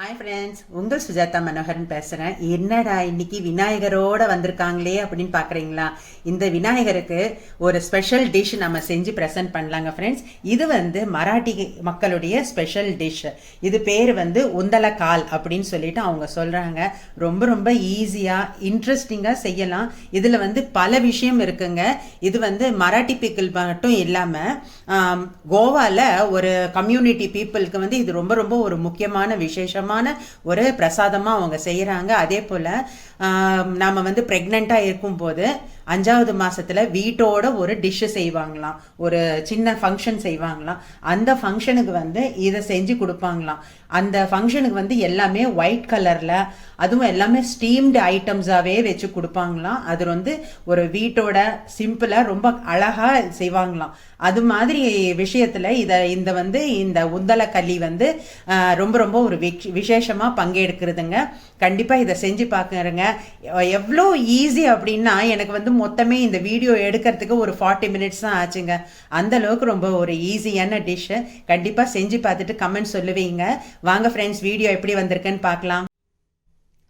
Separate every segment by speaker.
Speaker 1: Hi friends உங்கள் சுஜாதா மனோகரன் பேசுகிறேன் என்னடா இன்னைக்கு விநாயகரோட வந்திருக்காங்களே அப்படின்னு பார்க்குறீங்களா இந்த விநாயகருக்கு ஒரு ஸ்பெஷல் டிஷ் நம்ம செஞ்சு ப்ரெசென்ட் பண்ணலாங்க ஃப்ரெண்ட்ஸ் இது வந்து மராட்டி மக்களுடைய ஸ்பெஷல் டிஷ் இது பேர் வந்து உந்தலக்கால் அப்படின்னு சொல்லிட்டு அவங்க சொல்கிறாங்க ரொம்ப ரொம்ப ஈஸியாக இன்ட்ரெஸ்டிங்காக செய்யலாம். இதில் வந்து பல விஷயம் இருக்குங்க. இது வந்து மராட்டி பீப்புள் மட்டும் இல்லாமல் கோவாவில் ஒரு கம்யூனிட்டி பீப்புளுக்கு வந்து இது ரொம்ப ரொம்ப ஒரு முக்கியமான விதமான ஒரு பிரசாதமாக அவங்க செய்கிறாங்க அதே போல் நாம் வந்து ப்ரெக்னெண்ட்டாக இருக்கும்போது அஞ்சாவது மாசத்துல வீட்டோட ஒரு டிஷ்ஷு செய்வாங்களாம். ஒரு சின்ன ஃபங்க்ஷன் செய்வாங்களாம். அந்த ஃபங்க்ஷனுக்கு வந்து இதை செஞ்சு கொடுப்பாங்களாம். அந்த ஃபங்க்ஷனுக்கு வந்து எல்லாமே ஒயிட் கலரில் அதுவும் எல்லாமே ஸ்டீம்டு ஐட்டம்ஸாகவே வச்சு கொடுப்பாங்களாம். அது வந்து ஒரு வீட்டோட சிம்பிளாக ரொம்ப அழகாக செய்வாங்களாம். அது மாதிரி விஷயத்தில் இதை இந்த வந்து இந்த உந்தல வந்து ரொம்ப ரொம்ப ஒரு விக்- விசேஷமா பங்கெடுக்கிறதுங்க. கண்டிப்பாக இதை செஞ்சு பார்க்குறேங்க எவ்வளோ ஈஸி அப்படின்னா எனக்கு வந்து மொத்தமே இந்த வீடியோ எடுக்கிறதுக்கு ஒரு ஃபார்ட்டி மினிட்ஸ் தான் ஆச்சுங்க. அந்த அளவுக்கு ரொம்ப ஒரு ஈஸியான டிஷ்ஷு கண்டிப்பாக செஞ்சு பார்த்துட்டு கமெண்ட் சொல்லுவீங்க. வாங்க ஃப்ரெண்ட்ஸ் வீடியோ எப்படி வந்திருக்குன்னு பார்க்கலாம்.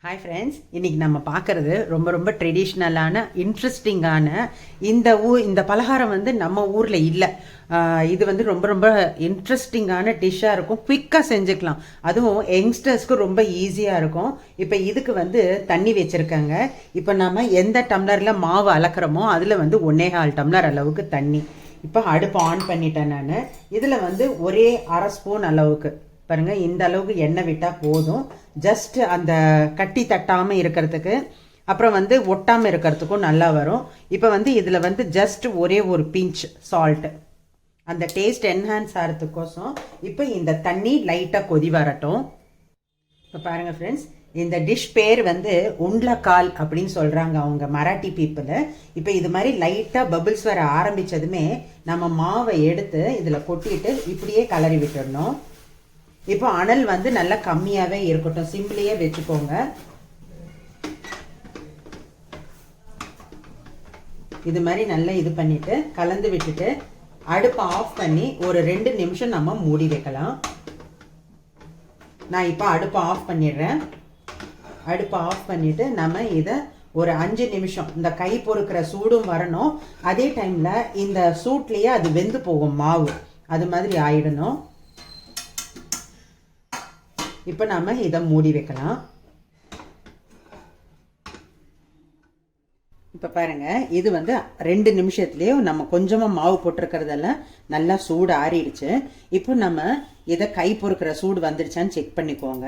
Speaker 1: ஹாய் ஃப்ரெண்ட்ஸ் இன்னைக்கு நம்ம பார்க்குறது ரொம்ப ரொம்ப ட்ரெடிஷ்னலான இன்ட்ரெஸ்டிங்கான இந்த ஊ இந்த பலகாரம் வந்து நம்ம ஊரில் இல்லை. இது வந்து ரொம்ப ரொம்ப இன்ட்ரெஸ்டிங்கான டிஷ்ஷாக இருக்கும். குவிக்காக செஞ்சுக்கலாம். அதுவும் யங்ஸ்டர்ஸ்க்கு ரொம்ப ஈஸியாக இருக்கும். இப்போ இதுக்கு வந்து தண்ணி வச்சுருக்காங்க. இப்போ நம்ம எந்த டம்ளரில் மாவு அளக்குறோமோ அதில் வந்து ஒன்னேகால் டம்ளர் அளவுக்கு தண்ணி. இப்போ அடுப்பு ஆன் பண்ணிட்டேன் நான். இதில் வந்து ஒரே அரை ஸ்பூன் அளவுக்கு. பாருங்கள் இந்த அளவுக்கு எண்ணெய் விட்டால் போதும். ஜஸ்ட் அந்த கட்டி தட்டாமல் இருக்கிறதுக்கு. அப்புறம் வந்து ஒட்டாமல் இருக்கிறதுக்கும் நல்லா வரும். இப்போ வந்து இதில் வந்து ஜஸ்ட் ஒரே ஒரு பிஞ்ச் சால்ட்டு அந்த டேஸ்ட் என்ஹான்ஸ் ஆகிறதுக்கோசம் இப்போ இந்த தண்ணி லைட்டாக கொதி வரட்டும். இப்போ பாருங்கள் ஃப்ரெண்ட்ஸ் இந்த டிஷ் பேர் வந்து உண்லக்கால் அப்படின்னு சொல்கிறாங்க அவங்க மராட்டி பீப்புள் இப்போ இது மாதிரி லைட்டாக பபிள்ஸ் வர ஆரம்பித்ததுமே நம்ம மாவை எடுத்து இதில் கொட்டிட்டு இப்படியே கலரி விட்டுடணும். இப்போ அனல் வந்து நல்லா கம்மியாகவே இருக்கட்டும். சிம்பிளையே வச்சுக்கோங்க. இது மாதிரி நல்லா இது பண்ணிட்டு கலந்து விட்டுட்டு அடுப்பை ஆஃப் பண்ணி ஒரு ரெண்டு நிமிஷம் நம்ம மூடி வைக்கலாம். நான் இப்போ அடுப்பை ஆஃப் பண்ணிடுறேன். அடுப்பை ஆஃப் பண்ணிட்டு நம்ம இதை ஒரு அஞ்சு நிமிஷம் இந்த கை பொறுக்கிற சூடும் வரணும். அதே டைமில் இந்த சூட்லேயே அது வெந்து போகும் மாவு. அது மாதிரி ஆயிடணும். இப்போ நம்ம இதை மூடி வைக்கலாம். இப்போ பாருங்கள் இது வந்து ரெண்டு நிமிஷத்துலேயே நம்ம கொஞ்சமாக மாவு போட்டிருக்கிறதெல்லாம் நல்லா சூடு ஆறிடுச்சு. இப்போ நம்ம இதை கை பொறுக்கிற சூடு வந்துடுச்சான்னு செக் பண்ணிக்கோங்க.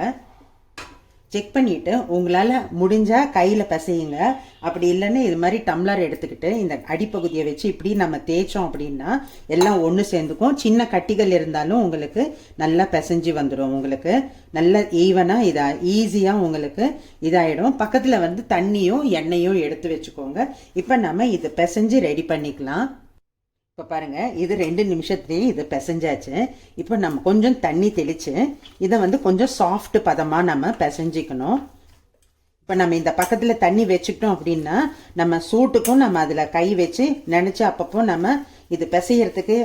Speaker 1: செக் பண்ணிவிட்டு உங்களால் முடிஞ்சால் கையில் பிசையுங்க. அப்படி இல்லைன்னு இது மாதிரி டம்ளர் எடுத்துக்கிட்டு இந்த அடிப்பகுதியை வச்சு இப்படி நம்ம தேய்ச்சோம் அப்படின்னா எல்லாம் ஒன்று சேர்ந்துக்கும். சின்ன கட்டிகள் இருந்தாலும் உங்களுக்கு நல்லா பிசைஞ்சு வந்துடும் உங்களுக்கு நல்ல ஈவனாக இதா ஈஸியாக உங்களுக்கு இதாகிடும் பக்கத்தில் வந்து தண்ணியும் எண்ணெயும் எடுத்து வச்சுக்கோங்க. இப்போ நம்ம இதை பிசைஞ்சு ரெடி பண்ணிக்கலாம். இப்போ பாருங்கள் இது ரெண்டு நிமிஷத்துலேயே இது பிசைஞ்சாச்சு. இப்போ நம்ம கொஞ்சம் தண்ணி தெளித்து இதை வந்து கொஞ்சம் சாஃப்ட் பதமாக நம்ம பிசைஞ்சிக்கணும். இப்போ நம்ம இந்த பக்கத்தில் தண்ணி வச்சுக்கிட்டோம் அப்படின்னா நம்ம சூட்டுக்கும் நம்ம அதில் கை வச்சு நினச்சி அப்பப்போ நம்ம இது பிசையறதுக்கு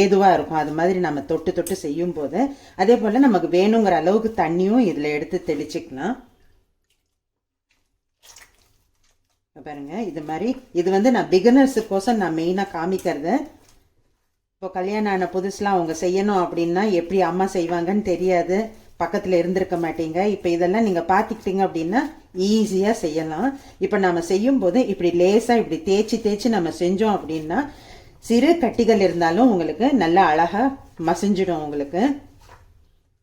Speaker 1: ஏதுவாக இருக்கும். அது மாதிரி நம்ம தொட்டு தொட்டு செய்யும் போது அதே போல் நமக்கு வேணுங்கிற அளவுக்கு தண்ணியும் இதில் எடுத்து தெளிச்சிக்கலாம். இப்ப பாருங்க. இது மாதிரி இது வந்து நான் பிகினர்ஸுக்கோசம் நான் மெயினாக காமிக்கிறது. இப்போ கல்யாணம் ஆன புதுசுலாம் அவங்க செய்யணும் அப்படின்னா எப்படி அம்மா செய்வாங்கன்னு தெரியாது. பக்கத்தில் இருந்திருக்க மாட்டீங்க. இப்போ இதெல்லாம் நீங்கள் பார்த்துக்கிட்டீங்க அப்படின்னா ஈஸியாக செய்யலாம். இப்போ நம்ம செய்யும்போது இப்படி லேசாக இப்படி தேய்ச்சி தேய்ச்சி நம்ம செஞ்சோம் அப்படின்னா சிறு கட்டிகள் இருந்தாலும் உங்களுக்கு நல்லா அழகாக மசிஞ்சிடும் உங்களுக்கு.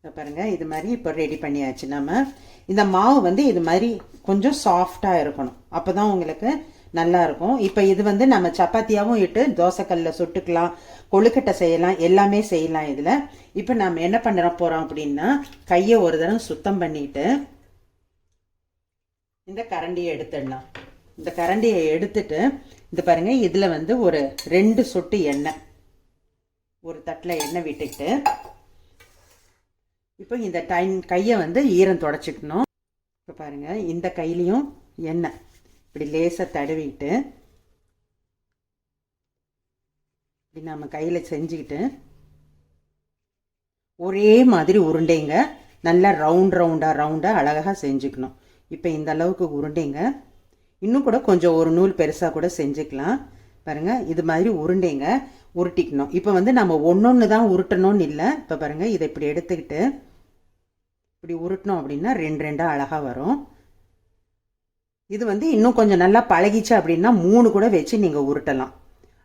Speaker 1: பாருங்கள் பாருங்க. இது மாதிரி இப்போ ரெடி பண்ணியாச்சு நம்ம இந்த மாவு வந்து இது மாதிரி கொஞ்சம் சாஃப்டாக இருக்கணும். அப்போ தான் உங்களுக்கு நல்லாயிருக்கும் இப்போ இது வந்து நம்ம சப்பாத்தியாகவும் இட்டு தோசைக்கல்லில் சுட்டுக்கலாம் கொழுக்கட்டை செய்யலாம் எல்லாமே செய்யலாம் இதில். இப்போ நம்ம என்ன பண்ண போகிறோம் அப்படின்னா கையை ஒரு தடவை சுத்தம் பண்ணிட்டு இந்த கரண்டியை எடுத்துடலாம். இந்த கரண்டியை எடுத்துட்டு இந்த பாருங்கள் இதில் வந்து ஒரு ரெண்டு சொட்டு எண்ணெய் ஒரு தட்டில் எண்ணெய் விட்டுக்கிட்டு இப்போ இந்த டைம் கையை வந்து ஈரம் தொடச்சிக்கணும். இப்போ பாருங்கள் இந்த கையிலையும் எண்ணெய். இப்படி லேசாக தடவிட்டு இப்படி நம்ம கையில் செஞ்சுக்கிட்டு ஒரே மாதிரி உருண்டைங்க நல்லா ரவுண்ட் ரவுண்டாக ரவுண்டாக அழகாக செஞ்சுக்கணும். இப்போ இந்த அளவுக்கு உருண்டைங்க. இன்னும் கூட கொஞ்சம் ஒரு நூல் பெருசாக கூட செஞ்சுக்கலாம். பாருங்க இது மாதிரி உருண்டைங்க உருட்டிக்கணும். இப்போ வந்து நம்ம ஒன்று தான் உருட்டணும்னு இல்லை. இப்போ பாருங்க இதை இப்படி எடுத்துக்கிட்டு இப்படி உருட்டினோம் அப்படின்னா ரெண்டு ரெண்டாக அழகாக வரும். இது வந்து இன்னும் கொஞ்சம் நல்லா பழகிச்சு அப்படின்னா மூணு கூட வச்சு நீங்கள் உருட்டலாம்.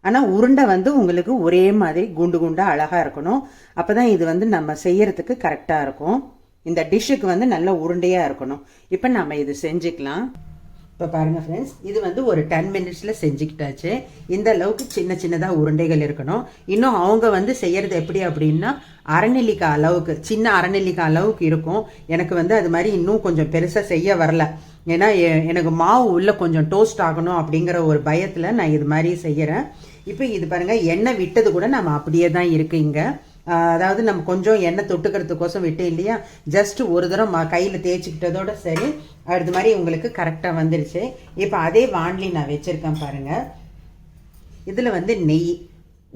Speaker 1: ஆனால் உருண்டை வந்து உங்களுக்கு ஒரே மாதிரி குண்டு குண்டாக அழகாக இருக்கணும். அப்போ தான் இது வந்து நம்ம செய்யறதுக்கு கரெக்டாக இருக்கும். இந்த டிஷ்ஷுக்கு வந்து நல்ல உருண்டையாக இருக்கணும். இப்போ நம்ம இது செஞ்சுக்கலாம். இப்போ பாருங்கள் ஃப்ரெண்ட்ஸ் இது வந்து ஒரு டென் மினிட்ஸில் செஞ்சுக்கிட்டாச்சு. இந்த அளவுக்கு சின்ன சின்னதாக உருண்டைகள் இருக்கணும். இன்னும் அவங்க வந்து செய்கிறது எப்படி அப்படின்னா அரைநெல்லிக்காய் அளவுக்கு சின்ன அரைநெல்லிக்காய் அளவுக்கு இருக்கும். எனக்கு வந்து அது மாதிரி இன்னும் கொஞ்சம் பெருசாக செய்ய வரல. ஏன்னா எ- எனக்கு மாவு உள்ளே கொஞ்சம் டோஸ்ட் ஆகணும் அப்படிங்கிற ஒரு பயத்தில் நான் இது மாதிரி செய்கிறேன் இப்போ இது பாருங்கள் எண்ணெய் விட்டது கூட நம்ம அப்படியே தான் இருக்கு இங்கே. அதாவது நம்ம கொஞ்சம் எண்ணெய் தொட்டுக்கிறதுக்கோசம் விட்டு இல்லையா? ஜஸ்ட் ஒரு தரம் கையில் தேய்ச்சிக்கிட்டதோட சரி அடுத்த மாதிரி உங்களுக்கு கரெக்டாக வந்துருச்சு. இப்போ அதே வான்லி நான் வச்சுருக்கேன் பாருங்கள் இதில் வந்து நெய்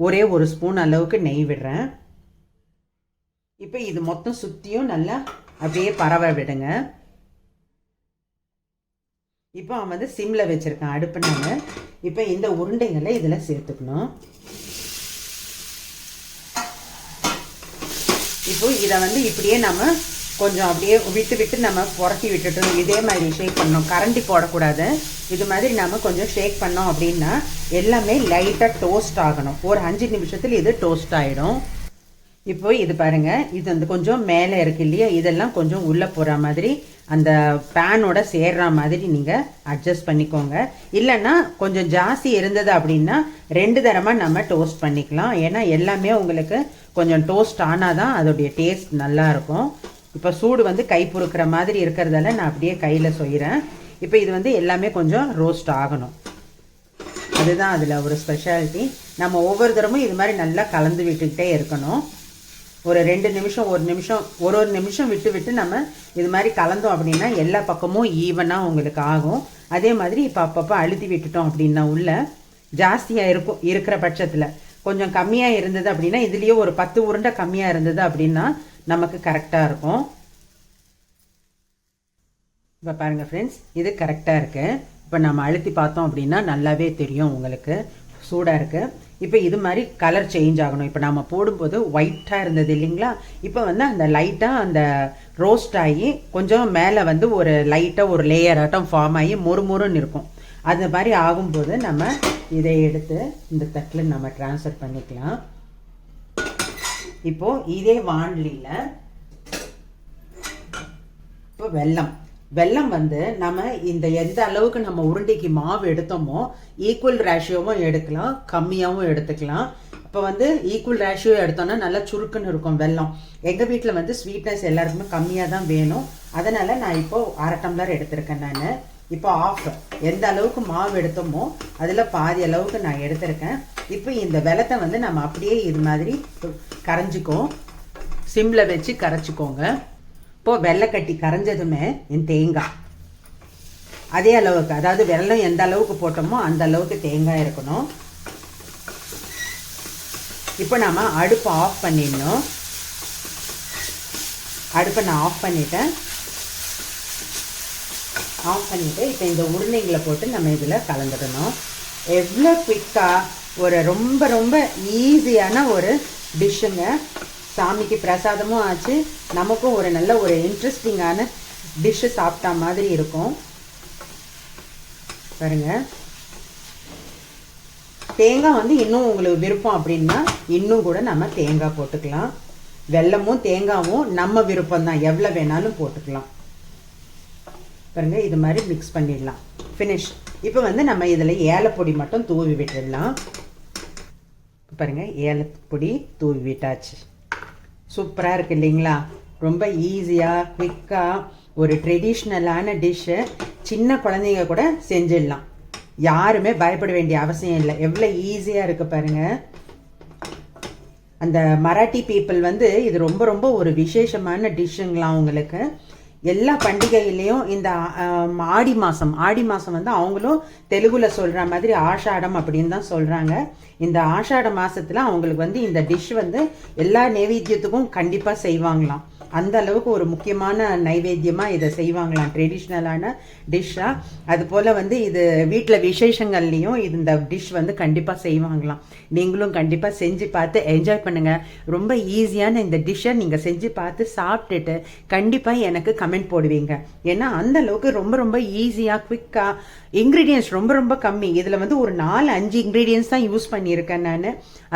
Speaker 1: ஒரே ஒரு ஸ்பூன் அளவுக்கு நெய் விடுறேன். இப்போ இது மொத்தம் சுற்றியும் நல்லா அப்படியே பரவ விடுங்க. இப்போ அவன் வந்து சிம்மில் வச்சுருக்கான் அடுப்பு நான். இப்போ இந்த உருண்டைகளை இதில் சேர்த்துக்கணும். இப்போ இதை வந்து இப்படியே நம்ம கொஞ்சம் அப்படியே விட்டு விட்டு நம்ம புரட்டி விட்டுட்டோம் இதே மாதிரி ஷேக் பண்ணணும். கரண்டி போடக்கூடாது. இது மாதிரி நம்ம கொஞ்சம் ஷேக் பண்ணோம் அப்படின்னா எல்லாமே லைட்டாக டோஸ்ட் ஆகணும். ஒரு அஞ்சு நிமிஷத்தில் இது டோஸ்ட் ஆகிடும் இப்போ இது பாருங்க இது வந்து கொஞ்சம் மேலே இருக்கு இல்லையா? இதெல்லாம் கொஞ்சம் உள்ளே போகிற மாதிரி அந்த பேனோட சேர்ற மாதிரி நீங்கள் அட்ஜஸ்ட் பண்ணிக்கோங்க. இல்லைன்னா கொஞ்சம் ஜாஸ்தி இருந்தது அப்படின்னா ரெண்டு தரமாக நம்ம டோஸ்ட் பண்ணிக்கலாம். ஏன்னா எல்லாமே உங்களுக்கு கொஞ்சம் டோஸ்ட் ஆனால் தான் அதோடைய டேஸ்ட் நல்லா இருக்கும். இப்போ சூடு வந்து கை பொறுக்கிற மாதிரி இருக்கிறதால நான் அப்படியே கையில் செய்கிறேன் இப்போ இது வந்து எல்லாமே கொஞ்சம் ரோஸ்ட் ஆகணும். அதுதான் அதில் ஒரு ஸ்பெஷாலிட்டி நம்ம ஒவ்வொரு தரமும் இது மாதிரி நல்லா கலந்து விட்டுக்கிட்டே இருக்கணும். ஒரு ரெண்டு நிமிஷம் ஒரு நிமிஷம் ஒரு ஒரு நிமிஷம் விட்டு விட்டு நம்ம இது மாதிரி கலந்தோம் அப்படின்னா எல்லா பக்கமும் ஈவனாக உங்களுக்கு ஆகும். அதே மாதிரி இப்போ அப்பப்போ அழுத்தி விட்டுட்டோம் அப்படின்னா உள்ள ஜாஸ்தியாக இருக்கும் இருக்கிற பட்சத்தில் கொஞ்சம் கம்மியாக இருந்தது அப்படின்னா இதுலேயே ஒரு பத்து உருண்டை கம்மியாக இருந்தது அப்படின்னா நமக்கு கரெக்டாக இருக்கும். இப்போ பாருங்கள் ஃப்ரெண்ட்ஸ் இது கரெக்டாக இருக்குது இப்போ நம்ம அழுத்தி பார்த்தோம் அப்படின்னா நல்லாவே தெரியும் உங்களுக்கு. சூடாக இருக்குது இப்போ இது மாதிரி கலர் சேஞ்ச் ஆகணும். இப்போ நம்ம போடும்போது ஒயிட்டாக இருந்தது இல்லைங்களா? இப்போ வந்து அந்த லைட்டாக அந்த ரோஸ்ட் ஆகி கொஞ்சம் மேலே வந்து ஒரு லைட்டாக ஒரு லேயர் ஆட்டம் ஃபார்ம் ஆகி மொறுமொறுன்னு இருக்கும். அது மாதிரி ஆகும்போது நம்ம இதை எடுத்து இந்த தட்டில் நம்ம ட்ரான்ஸ்ஃபர் பண்ணிக்கலாம். இப்போ இதே வாண்லியில் இப்போ வெல்லம். வெல்லம் வந்து நம்ம இந்த எந்த அளவுக்கு நம்ம உருண்டைக்கு மாவு எடுத்தோமோ ஈக்குவல் ரேஷியோவும் எடுக்கலாம் கம்மியாகவும் எடுத்துக்கலாம். இப்போ வந்து ஈக்குவல் ரேஷியோ எடுத்தோன்னா நல்லா சுருக்குன்னு இருக்கும் வெல்லம். எங்கள் வீட்டில் வந்து ஸ்வீட்னஸ் எல்லாருக்குமே கம்மியாக தான் வேணும். அதனால் நான் இப்போ அரை டம்ளர் எடுத்திருக்கேன் நான். இப்போ ஆஃப் எந்த அளவுக்கு மாவு எடுத்தோமோ அதில் பாதி அளவுக்கு நான் எடுத்திருக்கேன். இப்போ இந்த வெள்ளத்தை வந்து நம்ம அப்படியே இது மாதிரி கரைஞ்சிக்கோ சிம்மில் வச்சு கரைச்சிக்கோங்க. இப்போ வெள்ளைக்கட்டி கரைஞ்சதுமே என் தேங்காய். அதே அளவுக்கு அதாவது வெள்ளம் எந்த அளவுக்கு போட்டோமோ அந்த அளவுக்கு தேங்காய் இருக்கணும். இப்போ நாம் அடுப்பை ஆஃப் பண்ணிடணும். அடுப்பை நான் ஆஃப் பண்ணிட்டேன். ஆஃப் பண்ணிவிட்டு இப்போ இந்த உருளைங்களை போட்டு நம்ம இதில் கலந்துடணும். எவ்வளோ குயிக்காக ஒரு ரொம்ப ரொம்ப ஈஸியான ஒரு டிஷ்ஷுங்க சாமிக்கு பிரசாதமும் ஆச்சு. நமக்கும் ஒரு நல்ல ஒரு இன்ட்ரெஸ்டிங்கான டிஷ்ஷு சாப்பிட்டா மாதிரி இருக்கும். பாருங்க. தேங்காய் வந்து இன்னும் உங்களுக்கு விருப்பம் அப்படின்னா இன்னும் கூட நம்ம தேங்காய் போட்டுக்கலாம். வெல்லமும் தேங்காவும் நம்ம விருப்பம் தான் எவ்வளோ வேணாலும் போட்டுக்கலாம். பாருங்க இது மாதிரி மிக்ஸ் பண்ணிடலாம். ஃபினிஷ் இப்போ வந்து நம்ம இதில் ஏலப்பொடி மட்டும் தூவி விட்டுடலாம். பாருங்கள் ஏலப்பொடி தூவி விட்டாச்சு. சூப்பராக இருக்கு இல்லைங்களா? ரொம்ப ஈஸியாக குவிக்காக ஒரு ட்ரெடிஷ்னலான டிஷ்ஷு சின்ன குழந்தைங்க கூட செஞ்சிடலாம். யாருமே பயப்பட வேண்டிய அவசியம் இல்லை. எவ்வளோ ஈஸியாக இருக்கு பாருங்கள் அந்த மராட்டி பீப்புள் வந்து இது ரொம்ப ரொம்ப ஒரு விசேஷமான டிஷ்ஷுங்களாம் அவங்களுக்கு. எல்லா பண்டிகையிலையும் இந்த ஆடி மாதம் ஆடி மாதம் வந்து அவங்களும் தெலுங்குல சொல்கிற மாதிரி ஆஷாடம் அப்படின்னு தான் சொல்கிறாங்க இந்த ஆஷாட மாதத்தில் அவங்களுக்கு வந்து இந்த டிஷ் வந்து எல்லா நைவேத்தியத்துக்கும் கண்டிப்பாக செய்வாங்களாம். அந்த அளவுக்கு ஒரு முக்கியமான நைவேத்தியமாக இதை செய்வாங்களாம். ட்ரெடிஷ்னலான டிஷ்ஷாக அது போல் வந்து இது வீட்டில் விசேஷங்கள்லேயும் இந்த டிஷ் வந்து கண்டிப்பாக செய்வாங்களாம். நீங்களும் கண்டிப்பாக செஞ்சு பார்த்து என்ஜாய் பண்ணுங்கள் ரொம்ப ஈஸியான இந்த டிஷ்ஷை நீங்கள் செஞ்சு பார்த்து சாப்பிட்டுட்டு கண்டிப்பாக எனக்கு கமெண்ட் போடுவீங்க. ஏன்னா அந்த அளவுக்கு ரொம்ப ரொம்ப ஈஸியாக குவிக்காக இன்க்ரீடியன்ஸ் ரொம்ப ரொம்ப கம்மி. இதில் வந்து ஒரு நாலு அஞ்சு இன்க்ரீடியன்ஸ் தான் யூஸ் பண்ணியிருக்கேன் நான்.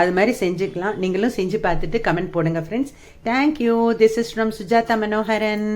Speaker 1: அது மாதிரி செஞ்சுக்கலாம். நீங்களும் செஞ்சு பார்த்துட்டு கமெண்ட் போடுங்க friends thank you this is from Sujatha Manoharan